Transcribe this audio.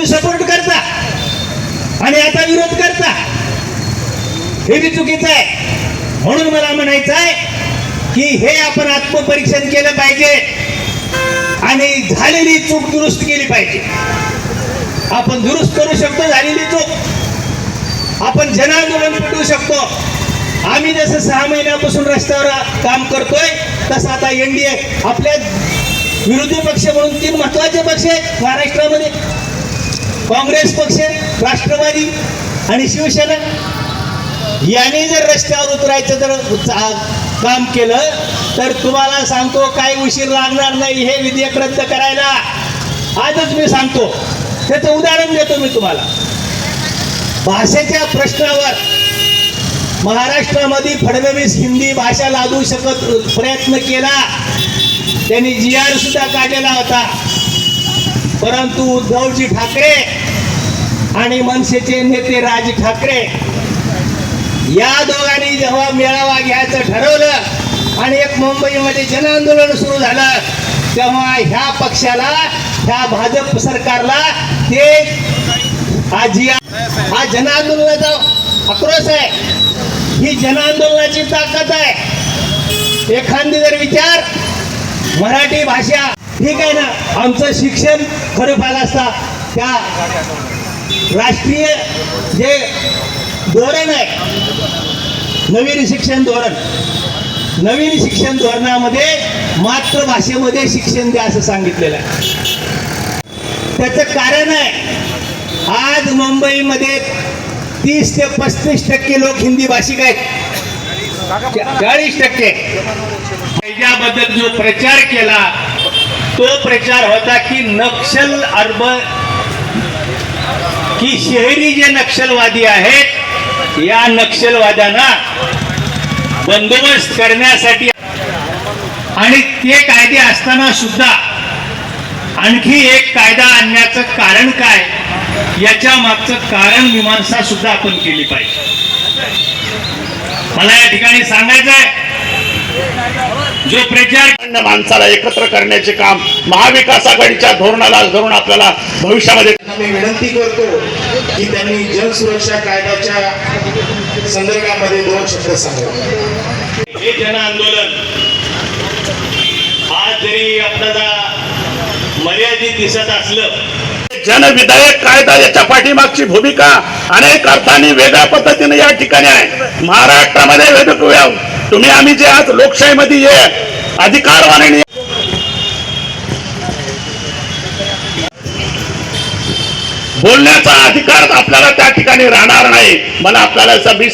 तुम्ही सपोर्ट करता. आणि आता विरोध करता. हे बी चुकीचं आहे. म्हणून मला म्हणायचं आहे की हे आपण आत्मपरीक्षण केलं पाहिजे आणि झालेली चूक दुरुस्त केली पाहिजे. आपण दुरुस्त करू शकतो झालेली चूक. आपण जनांदोलन पेटवू शकतो. आम्ही जसं सहा महिन्यापासून रस्त्यावर काम करतोय तसं आता एनडीए आपल्या विरोधी पक्ष म्हणून तीन महत्त्वाचे पक्ष आहेत. महाराष्ट्रामध्ये काँग्रेस पक्ष राष्ट्रवादी आणि शिवसेना. यांनी जर रस्त्यावर उतरायचं जर चा- काम केलं तर तुम्हाला सांगतो काय उशीर लागणार नाही हे विधेयक रद्द करायला. आजच मी सांगतो. त्याचं उदाहरण देतो मी तुम्हाला. भाषेच्या प्रश्नावर महाराष्ट्रामध्ये फडणवीस हिंदी भाषा लादू शकत प्रयत्न केला. त्यांनी जी आर सुद्धा काढलेला होता. परंतु उद्धवजी ठाकरे आणि मनसेचे नेते राज ठाकरे या दोघांनी जेव्हा मेळावा घ्यायचं ठरवलं आणि एक मुंबईमध्ये जनआंदोलन सुरू झालं तेव्हा ह्या पक्षाला ह्या भाजप सरकारला ते हा हा जनआंदोलनाचा आक्रोश आहे. ही जनआंदोलनाची ताकद आहे. एखादी जर विचार मराठी भाषा ठीक आहे ना आमचं शिक्षण खरं पाहिलं असता त्या राष्ट्रीय जे धोरण आहे नवीन शिक्षण धोरण नवीन शिक्षण धोरणामध्ये मातृभाषेमध्ये शिक्षण द्या असं सांगितलेलं आहे. त्याचं कारण आहे आज मुंबईमध्ये तीस ते पस्तीस टक्के लोक हिंदी भाषिक आहेत. चाळीस टक्के. त्याच्याबद्दल जो प्रचार केला तो प्रचार होता की नक्षल अर्ब की शहरी जे नक्षलवादी आहेत या नक्षलवाद्यांना बंदोबस्त करण्यासाठी आणि ते कायदे असताना सुद्धा आणखी एक कायदा आणण्याचं कारण काय याच्या मागचं कारण मीमांसा सुद्धा आपण केली पाहिजे. मला या ठिकाणी सांगायचं आहे जो प्रचार अन्य माणसाला एकत्र करण्याचे काम महाविकास आघाडीच्या धोरणाला धरून आपल्याला भविष्यामध्ये मी विनंती करतो की त्यांनी जनसुरक्षा कायद्याच्या संदर्भामध्ये दोन शब्द सांगावे. हे जन आंदोलन आज जरी आपल्याला मर्यादित दिसत असलं जनविधायक कायदा याच्या पाठीमागची भूमिका अनेक अर्थाने वेगळ्या पद्धतीने या ठिकाणी आहे. महाराष्ट्रामध्ये वेगवेगळ्या तुम्ही आम्ही जे आज लोकशाहीमध्ये ये अधिकार मानणी बोलण्याचा अधिकार आपल्याला त्या ठिकाणी राहणार नाही. मला आपल्याला सभी